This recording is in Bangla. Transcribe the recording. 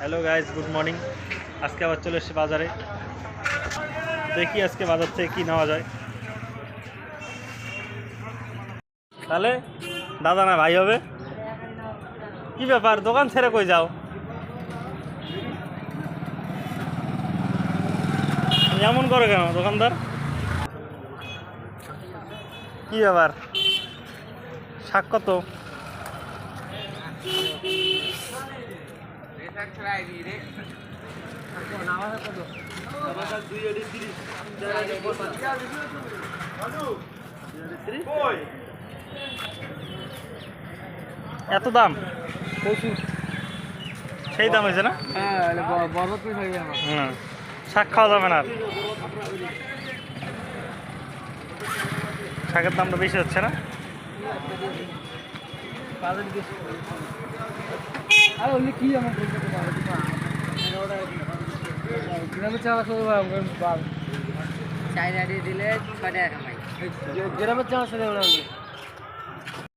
হ্যালো গাইজ গুড মর্নিং আজকে আবার চলে এসেছি বাজারে। দেখি আজকে বাজার থেকে কি নেওয়া যায়। তাহলে, দাদা না ভাই হবে? কি ব্যাপার? দোকান ছেড়ে কই যাও? এমন করো কেন, দোকানদার? কি ব্যাপার? শাক কত? এত দাম? সেই দাম হয়েছে না? হুম। শাক খাওয়া যাবে না আর। শাকের দামটা বেশি হচ্ছে না? আর ওই কি আমার গ্রামে শুধু চাইনা দিয়ে দিলে ছয় টাকা কামাই গ্রামের শুধু